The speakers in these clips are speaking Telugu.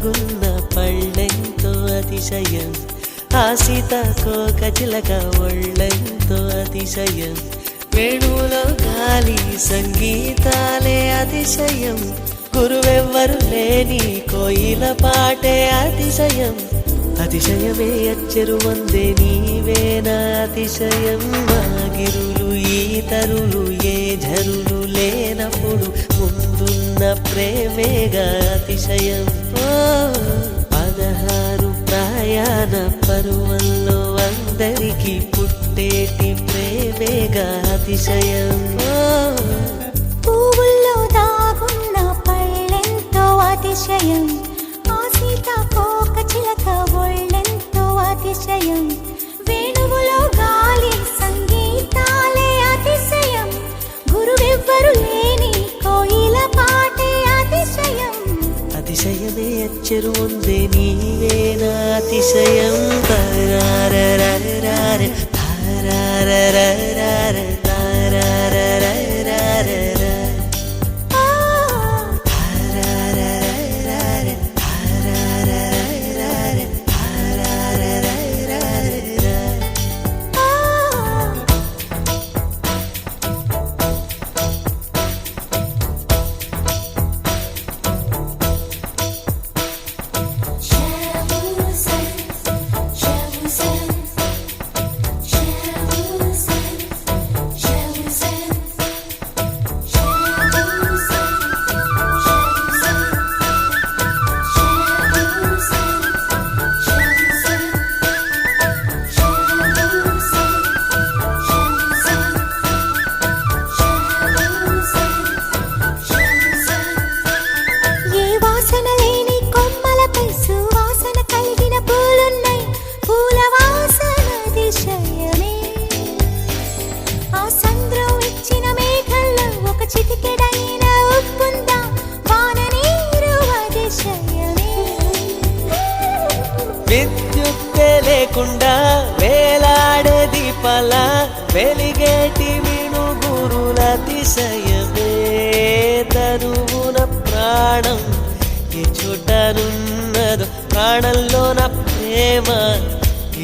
దాగున్న పళ్ళెంతో అతిశయం. ఆ సీతాకోక చిలక ఒళ్ళెంతో అతిశయం. వేణువులో గాలి సంగీతాలే అతిశయం. గురువెవ్వరు లేని కోయిల పాటే అతిశయం. అతిశయమే అచ్చరు వందే నీవేనా అతిశయం. మాగిరులు ఈ తరులు ఏ జరులు లేనప్పుడు ముందున్న ప్రేమేగా అతిశయం. ఓ ప్రయాణ పరువల్లో అందరికి పుట్టేటి ప్రేమేగా అతిశయం. పువ్వుల్లో దాగున్న పళ్ళెంతో అతిశయం. అతిశయమే అచ్చరు ఉందే నీవేనా అతిశయం తారారరారరార, తారారరారరార, చిటికెడైన ఉప్పుందా వాన నీరు అతిశయమే విద్యుత్తే లేకుండా వేలాడే దీపాల వెలిగేటి మిణుగురుల అతిశయమే. తరువున ప్రాణం ఏ చుట్టనున్నదు ప్రాణంలో నా ప్రేమ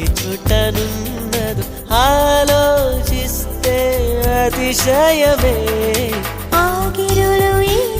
ఏ చుట్టనున్నదు ఆలోచిస్తే అతిశయమే. ఆగిరులు